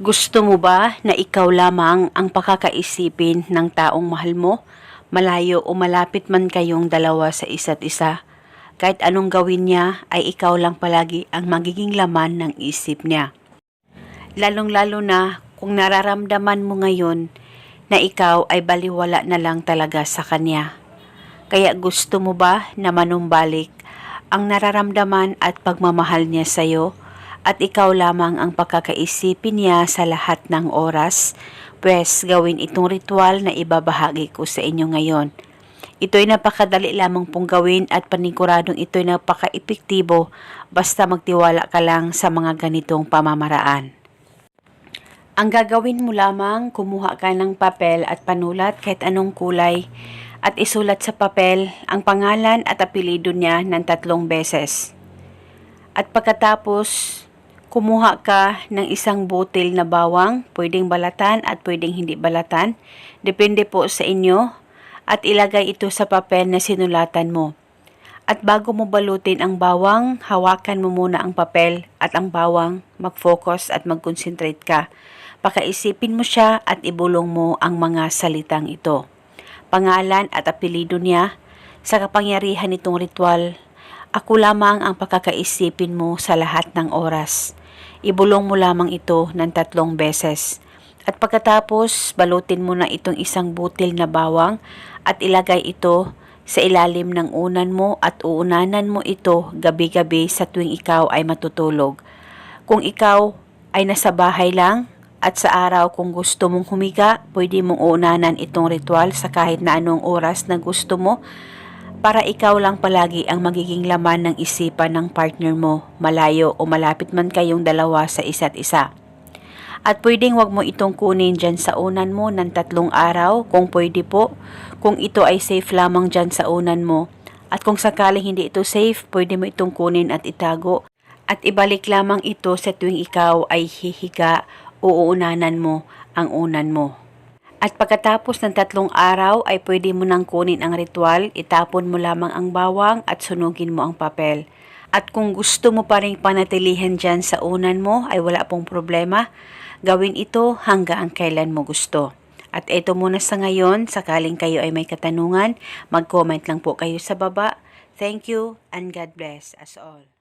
Gusto mo ba na ikaw lamang ang pakakaisipin ng taong mahal mo? Malayo o malapit man kayong dalawa sa isa't isa. Kahit anong gawin niya ay ikaw lang palagi ang magiging laman ng isip niya. Lalong-lalo na kung nararamdaman mo ngayon na ikaw ay baliwala na lang talaga sa kanya. Kaya gusto mo ba na manumbalik ang nararamdaman at pagmamahal niya sa iyo at ikaw lamang ang pagkakaisipin niya sa lahat ng oras? Pwes gawin itong ritual na ibabahagi ko sa inyo ngayon. Ito'y napakadali lamang pong gawin at paniguradong ito'y napaka-epektibo basta magtiwala ka lang sa mga ganitong pamamaraan. Ang gagawin mo lamang, kumuha ka ng papel at panulat kahit anong kulay at isulat sa papel ang pangalan at apelido niya ng tatlong beses. At pagkatapos, kumuha ka ng isang butil na bawang, pwedeng balatan at pwedeng hindi balatan, depende po sa inyo, at ilagay ito sa papel na sinulatan mo. At bago mo balutin ang bawang, hawakan mo muna ang papel at ang bawang, mag-focus at mag-concentrate ka. Pakaisipin mo siya at ibulong mo ang mga salitang ito. Pangalan at apelido niya, sa kapangyarihan nitong ritual, ako lamang ang pakakaisipin mo sa lahat ng oras. Ibulong mo lamang ito ng tatlong beses. At pagkatapos, balutin mo na itong isang butil na bawang at ilagay ito sa ilalim ng unan mo at uunanan mo ito gabi-gabi sa tuwing ikaw ay matutulog. Kung ikaw ay nasa bahay lang at sa araw kung gusto mong humiga, pwede mong uunanan itong ritual sa kahit na anong oras na gusto mo para ikaw lang palagi ang magiging laman ng isipan ng partner mo, malayo o malapit man kayong dalawa sa isa't isa. At pwedeng wag mo itong kunin dyan sa unan mo ng tatlong araw kung pwede po, kung ito ay safe lamang dyan sa unan mo. At kung sakaling hindi ito safe, pwede mo itong kunin at itago. At ibalik lamang ito sa tuwing ikaw ay hihiga o uunanan mo ang unan mo. At pagkatapos ng tatlong araw ay pwede mo nang kunin ang ritual, itapon mo lamang ang bawang at sunugin mo ang papel. At kung gusto mo pa rin panatilihan dyan sa unan mo ay wala pong problema, gawin ito hanggang kailan mo gusto. At ito muna sa ngayon, sakaling kayo ay may katanungan, mag-comment lang po kayo sa baba. Thank you and God bless us all.